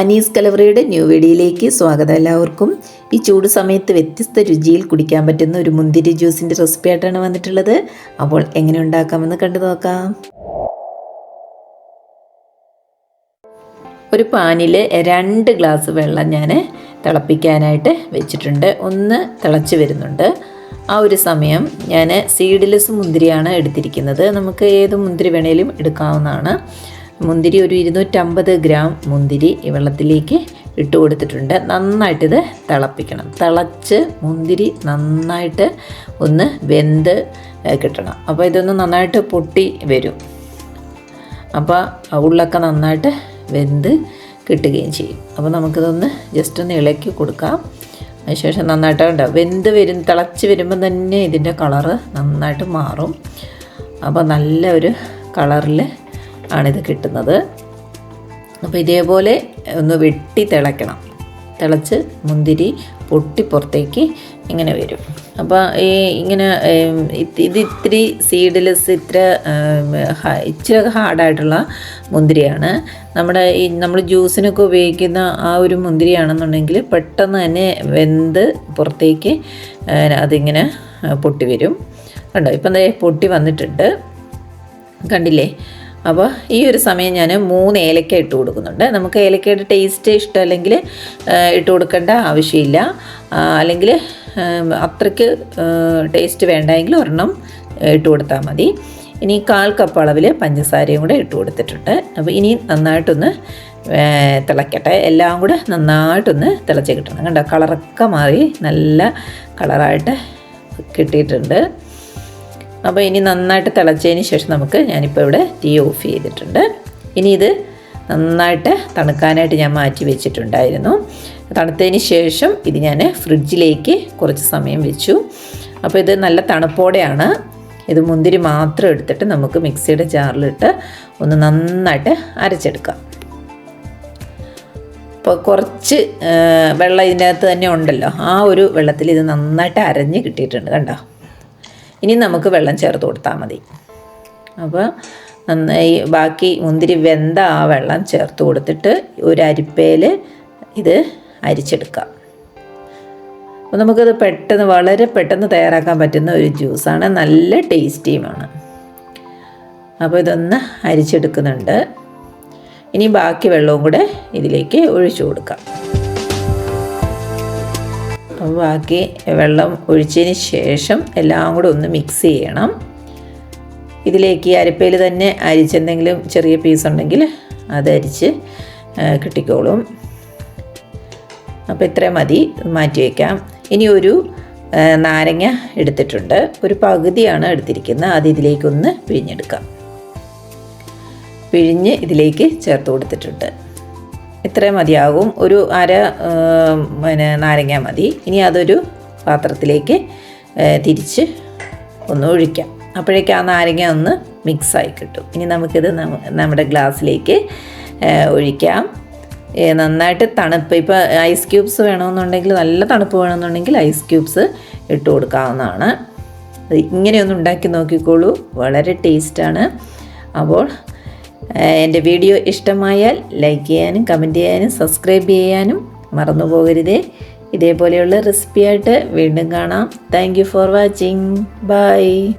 Anees കലവറയുടെ new വീഡിയോയിലേക്ക് സ്വാഗതം എല്ലാവർക്കും. ഈ ചൂട് സമയത്ത് വ്യത്യസ്ത രുചിയിൽ കുടിക്കാൻ പറ്റുന്ന ഒരു മുന്തിരി ജ്യൂസിന്റെ റെസിപ്പി ആയിട്ടാണ് വന്നിട്ടുള്ളത്. അപ്പോൾ എങ്ങനെ ഉണ്ടാക്കാമെന്ന് കണ്ടു നോക്കാം. ഒരു പാനിൽ രണ്ട് ഗ്ലാസ് വെള്ളം ഞാൻ തിളപ്പിക്കാനായിട്ട് വെച്ചിട്ടുണ്ട്. ഒന്ന് തിളച്ച് വരുന്നുണ്ട്. ആ ഒരു സമയം ഞാൻ സീഡ്ലെസ് മുന്തിരിയാണ് എടുത്തിരിക്കുന്നത്. നമുക്ക് ഏത് മുന്തിരി വേണേലും എടുക്കാവുന്നതാണ്. മുന്തിരി ഒരു ഇരുന്നൂറ്റമ്പത് ഗ്രാം മുന്തിരി ഈ വെള്ളത്തിലേക്ക് ഇട്ട് കൊടുത്തിട്ടുണ്ട്. നന്നായിട്ടിത് തിളപ്പിക്കണം. തിളച്ച് മുന്തിരി നന്നായിട്ട് ഒന്ന് വെന്ത് കിട്ടണം. അപ്പോൾ ഇതൊന്ന് നന്നായിട്ട് പൊട്ടി വരും. അപ്പോൾ ഉള്ളൊക്കെ നന്നായിട്ട് വെന്ത് കിട്ടുകയും ചെയ്യും. അപ്പോൾ നമുക്കിതൊന്ന് ജസ്റ്റ് ഒന്ന് ഇളക്കി കൊടുക്കാം. അതിനുശേഷം നന്നായിട്ട് ഉണ്ടാവും വെന്ത് വരും തിളച്ച് വരുമ്പോൾ തന്നെ ഇതിന്റെ കളറ് നന്നായിട്ട് മാറും. അപ്പോൾ നല്ല ഒരു കളറിൽ ആണിത് കിട്ടുന്നത്. അപ്പോൾ ഇതേപോലെ ഒന്ന് വെട്ടി തിളയ്ക്കണം. തിളച്ച് മുന്തിരി പൊട്ടി പുറത്തേക്ക് ഇങ്ങനെ വരും. അപ്പോൾ ഈ ഇങ്ങനെ ഇത് ഇത്തിരി സീഡ്ലെസ് ഇത്ര ഇച്ചിരി ഹാർഡായിട്ടുള്ള മുന്തിരിയാണ്. നമ്മുടെ ഈ നമ്മൾ ജ്യൂസിനൊക്കെ ഉപയോഗിക്കുന്ന ആ ഒരു മുന്തിരിയാണെന്നുണ്ടെങ്കിൽ പെട്ടെന്ന് തന്നെ വെന്ത് പുറത്തേക്ക് അതിങ്ങനെ പൊട്ടി വരും. കണ്ടോ? ഇപ്പം പൊട്ടി വന്നിട്ടുണ്ട്. കണ്ടില്ലേ? അപ്പോൾ ഈ ഒരു സമയം ഞാൻ മൂന്ന് ഏലക്ക ഇട്ട് കൊടുക്കുന്നുണ്ട്. നമുക്ക് ഏലക്കയുടെ ടേസ്റ്റ് ഇഷ്ടമല്ലെങ്കിൽ ഇട്ട് കൊടുക്കേണ്ട ആവശ്യമില്ല. അല്ലെങ്കിൽ അത്രയ്ക്ക് ടേസ്റ്റ് വേണ്ടെങ്കിൽ ഒരെണ്ണം ഇട്ട് കൊടുത്താൽ മതി. ഇനി കാൽ കപ്പ് അളവിൽ പഞ്ചസാരയും കൂടെ ഇട്ട് കൊടുത്തിട്ടുണ്ട്. അപ്പോൾ ഇനി നന്നായിട്ടൊന്ന് തിളയ്ക്കട്ടെ എല്ലാം കൂടെ നന്നായിട്ടൊന്ന് തിളച്ച് കിട്ടണം. കണ്ടോ? കളറൊക്കെ മാറി നല്ല കളറായിട്ട് കിട്ടിയിട്ടുണ്ട്. അപ്പോൾ ഇനി നന്നായിട്ട് തിളച്ചതിന് ശേഷം നമുക്ക് ഞാനിപ്പോൾ ഇവിടെ തീ ഓഫ് ചെയ്തിട്ടുണ്ട്. ഇനി ഇത് നന്നായിട്ട് തണുക്കാനായിട്ട് ഞാൻ മാറ്റി വെച്ചിട്ടുണ്ടായിരുന്നു. തണുത്തതിന് ശേഷം ഇത് ഞാൻ ഫ്രിഡ്ജിലേക്ക് കുറച്ച് സമയം വെച്ചു. അപ്പോൾ ഇത് നല്ല തണുപ്പോടെയാണ്. ഇത് മുന്തിരി മാത്രം എടുത്തിട്ട് നമുക്ക് മിക്സിയുടെ ജാറിലിട്ട് ഒന്ന് നന്നായിട്ട് അരച്ചെടുക്കാം. അപ്പോൾ കുറച്ച് വെള്ളം ഇതിനകത്ത് തന്നെ ഉണ്ടല്ലോ. ആ ഒരു വെള്ളത്തിൽ ഇത് നന്നായിട്ട് അരഞ്ഞ് കിട്ടിയിട്ടുണ്ട്. കണ്ടോ? ഇനി നമുക്ക് വെള്ളം ചേർത്ത് കൊടുത്താൽ മതി. അപ്പോൾ നന്നായി ബാക്കി മുന്തിരി വെന്ത ആ വെള്ളം ചേർത്ത് കൊടുത്തിട്ട് ഒരു അരിപ്പയിൽ ഇത് അരിച്ചെടുക്കാം. അപ്പോൾ നമുക്കത് പെട്ടെന്ന് വളരെ പെട്ടെന്ന് തയ്യാറാക്കാൻ പറ്റുന്ന ഒരു ജ്യൂസാണ്. നല്ല ടേസ്റ്റിയുമാണ്. അപ്പോൾ ഇതൊന്ന് അരിച്ചെടുക്കുന്നുണ്ട്. ഇനി ബാക്കി വെള്ളവും കൂടെ ഇതിലേക്ക് ഒഴിച്ചു കൊടുക്കാം. ബാക്കി വെള്ളം ഒഴിച്ചതിന് ശേഷം എല്ലാം കൂടെ ഒന്ന് മിക്സ് ചെയ്യണം. ഇതിലേക്ക് അരിപ്പയിൽ തന്നെ അരിച്ചെന്തെങ്കിലും ചെറിയ പീസ് ഉണ്ടെങ്കിൽ അത് അരിച്ച് കിട്ടിക്കോളും. അപ്പോൾ ഇത്രയും മതി മാറ്റി വയ്ക്കാം ഇനി ഒരു നാരങ്ങ എടുത്തിട്ടുണ്ട്. ഒരു പകുതിയാണ് എടുത്തിരിക്കുന്നത്. അത് ഇതിലേക്കൊന്ന് പിഴിഞ്ഞെടുക്കാം. പിഴിഞ്ഞ് ഇതിലേക്ക് ചേർത്ത് കൊടുത്തിട്ടുണ്ട്. ഇത്രയും മതിയാകും. ഒരു അര പിന്നെ നാരങ്ങ മതി. ഇനി അതൊരു പാത്രത്തിലേക്ക് തിരിച്ച് ഒന്ന് ഒഴിക്കാം. അപ്പോഴേക്കും ആ നാരങ്ങ ഒന്ന് മിക്സായി കിട്ടും. ഇനി നമുക്കിത് നമ്മുടെ ഗ്ലാസ്സിലേക്ക് ഒഴിക്കാം. നന്നായിട്ട് തണുപ്പ്. ഇപ്പോൾ ഐസ് ക്യൂബ്സ് വേണമെന്നുണ്ടെങ്കിൽ നല്ല തണുപ്പ് വേണമെന്നുണ്ടെങ്കിൽ ഐസ് ക്യൂബ്സ് ഇട്ട് കൊടുക്കാവുന്നതാണ്. ഇങ്ങനെയൊന്ന് ഉണ്ടാക്കി നോക്കിക്കോളൂ. വളരെ ടേസ്റ്റാണ്. അപ്പോൾ എന്റെ വീഡിയോ ഇഷ്ടമായാൽ ലൈക്ക് ചെയ്യാനും കമന്റ് ചെയ്യാനും സബ്സ്ക്രൈബ് ചെയ്യാനും മറന്നു പോകരുതേ. ഇതേപോലെയുള്ള റെസിപ്പിയായിട്ട് വീണ്ടും കാണാം. Thank for watching. ബൈ.